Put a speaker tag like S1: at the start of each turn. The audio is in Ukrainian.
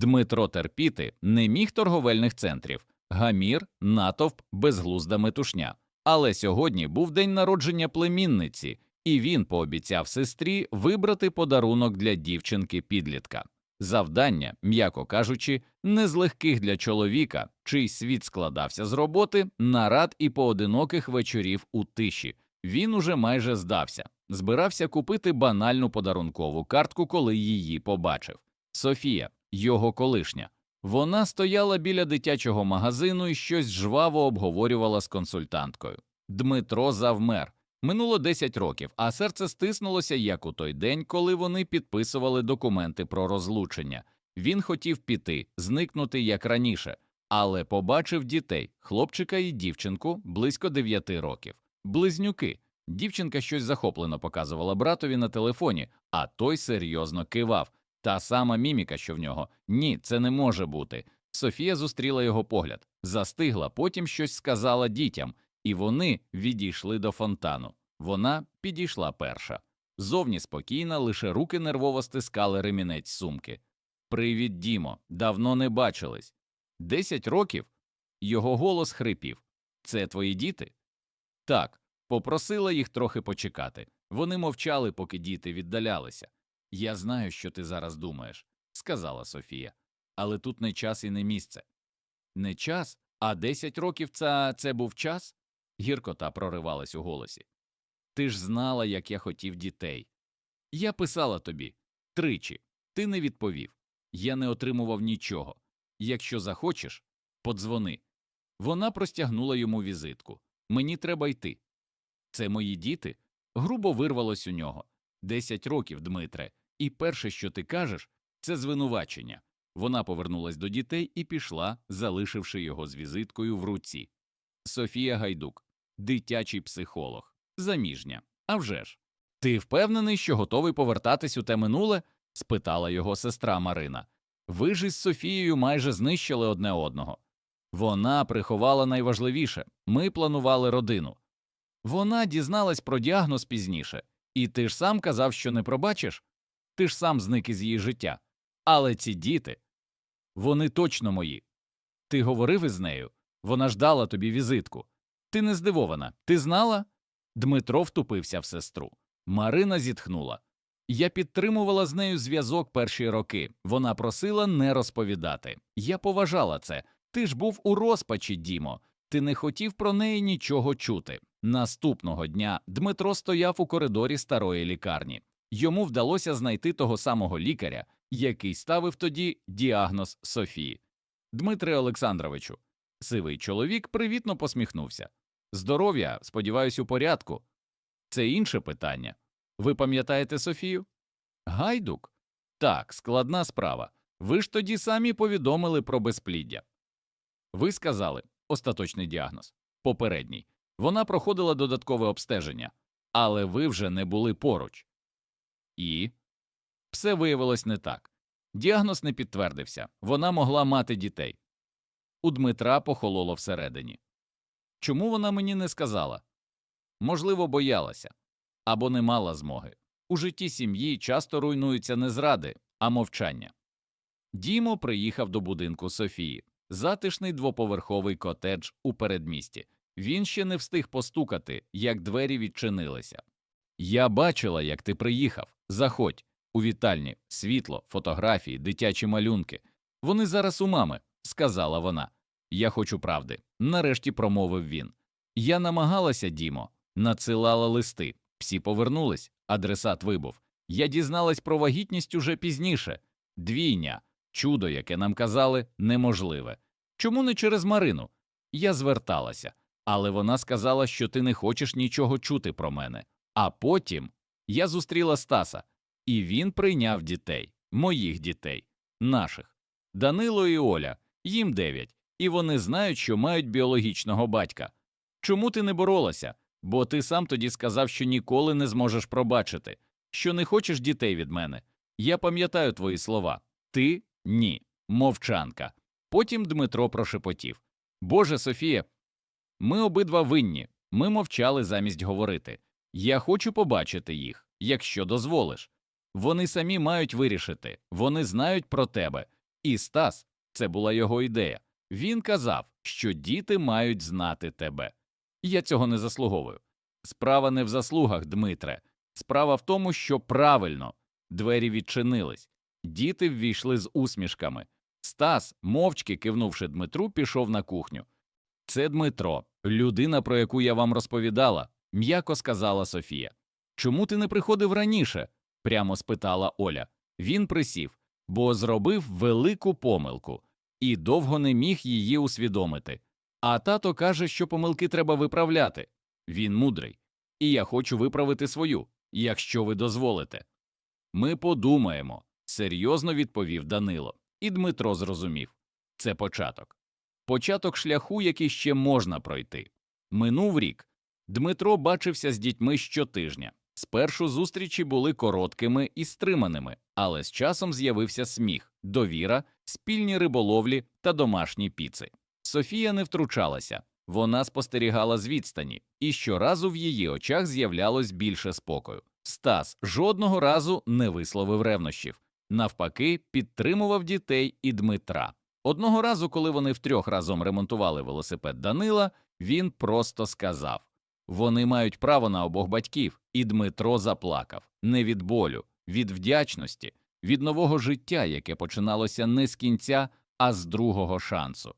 S1: Дмитро терпіти не міг торговельних центрів, гамір, натовп, безглузда метушня. Але сьогодні був день народження племінниці, і він пообіцяв сестрі вибрати подарунок для дівчинки підлітка. Завдання, м'яко кажучи, не з легких для чоловіка, чий світ складався з роботи, нарад і поодиноких вечорів у тиші. Він уже майже здався, збирався купити банальну подарункову картку, коли її побачив. Софія, його колишня. Вона стояла біля дитячого магазину і щось жваво обговорювала з консультанткою. Дмитро завмер. Минуло 10 років, а серце стиснулося, як у той день, коли вони підписували документи про розлучення. Він хотів піти, зникнути як раніше, але побачив дітей хлопчика і дівчинку близько 9 років. Близнюки. Дівчинка щось захоплено показувала братові на телефоні, а той серйозно кивав. Та сама міміка, що в нього. Ні, це не може бути. Софія зустріла його погляд, застигла, потім щось сказала дітям, і вони відійшли до фонтану. Вона підійшла перша. Зовні спокійна, лише руки нервово стискали ремінець сумки. Привіт, Дімо, давно не бачились. Десять років? Його голос хрипів. Це твої діти? Так, попросила їх трохи почекати. Вони мовчали, поки діти віддалялися. Я знаю, що ти зараз думаєш, сказала Софія, але тут не час і не місце. Не час, а десять років це, це був час? Гіркота проривалась у голосі. Ти ж знала, як я хотів дітей. Я писала тобі тричі, ти не відповів. Я не отримував нічого. Якщо захочеш, подзвони. Вона простягнула йому візитку. Мені треба йти. Це мої діти? Грубо вирвалось у нього. Десять років, Дмитре, і перше, що ти кажеш, це звинувачення. Вона повернулась до дітей і пішла, залишивши його з візиткою в руці. Софія Гайдук, дитячий психолог, заміжня. А вже ж. Ти впевнений, що готовий повертатись у те минуле? спитала його сестра Марина. Ви ж із Софією майже знищили одне одного. Вона приховала найважливіше ми планували родину. Вона дізналась про діагноз пізніше, і ти ж сам казав, що не пробачиш? Ти ж сам зник із її життя. Але ці діти, вони точно мої. Ти говорив із нею, вона ж дала тобі візитку. Ти не здивована, ти знала? Дмитро втупився в сестру. Марина зітхнула. Я підтримувала з нею зв'язок перші роки. Вона просила не розповідати. Я поважала це. Ти ж був у розпачі, Дімо. Ти не хотів про неї нічого чути. Наступного дня Дмитро стояв у коридорі старої лікарні. Йому вдалося знайти того самого лікаря, який ставив тоді діагноз Софії. Дмитре Олександровичу, сивий чоловік привітно посміхнувся. Здоров'я, сподіваюсь, у порядку. Це інше питання. Ви пам'ятаєте Софію? Гайдук? Так, складна справа. Ви ж тоді самі повідомили про безпліддя. Ви сказали остаточний діагноз, попередній. Вона проходила додаткове обстеження, але ви вже не були поруч. І все виявилось не так. Діагноз не підтвердився, вона могла мати дітей. У Дмитра похололо всередині. Чому вона мені не сказала? Можливо, боялася або не мала змоги. У житті сім'ї часто руйнуються не зради, а мовчання. Дімо приїхав до будинку Софії, затишний двоповерховий котедж у передмісті. Він ще не встиг постукати, як двері відчинилися. Я бачила, як ти приїхав. Заходь. У вітальні світло, фотографії, дитячі малюнки. Вони зараз у мами, сказала вона. Я хочу правди. Нарешті промовив він. Я намагалася, Дімо, надсилала листи. Всі повернулись, адресат вибув. Я дізналась про вагітність уже пізніше. Двійня, чудо, яке нам казали, неможливе. Чому не через Марину? Я зверталася, але вона сказала, що ти не хочеш нічого чути про мене. А потім я зустріла Стаса, і він прийняв дітей, моїх дітей, наших. Данило і Оля, їм дев'ять, і вони знають, що мають біологічного батька. Чому ти не боролася? Бо ти сам тоді сказав, що ніколи не зможеш пробачити, що не хочеш дітей від мене. Я пам'ятаю твої слова. Ти ні, мовчанка. Потім Дмитро прошепотів Боже Софія, ми обидва винні, ми мовчали замість говорити. Я хочу побачити їх, якщо дозволиш. Вони самі мають вирішити, вони знають про тебе. І Стас, це була його ідея. Він казав, що діти мають знати тебе. Я цього не заслуговую. Справа не в заслугах, Дмитре. Справа в тому, що правильно двері відчинились. Діти ввійшли з усмішками. Стас, мовчки кивнувши Дмитру, пішов на кухню. Це Дмитро, людина, про яку я вам розповідала, м'яко сказала Софія. Чому ти не приходив раніше? прямо спитала Оля. Він присів, бо зробив велику помилку і довго не міг її усвідомити. А тато каже, що помилки треба виправляти. Він мудрий, і я хочу виправити свою, якщо ви дозволите. Ми подумаємо, серйозно відповів Данило, і Дмитро зрозумів це початок. Початок шляху, який ще можна пройти. Минув рік. Дмитро бачився з дітьми щотижня. Спершу зустрічі були короткими і стриманими, але з часом з'явився сміх, довіра, спільні риболовлі та домашні піци. Софія не втручалася, вона спостерігала з відстані, і щоразу в її очах з'являлось більше спокою. Стас жодного разу не висловив ревнощів, навпаки, підтримував дітей і Дмитра. Одного разу, коли вони втрьох разом ремонтували велосипед Данила, він просто сказав вони мають право на обох батьків, і Дмитро заплакав не від болю, від вдячності, від нового життя, яке починалося не з кінця, а з другого шансу.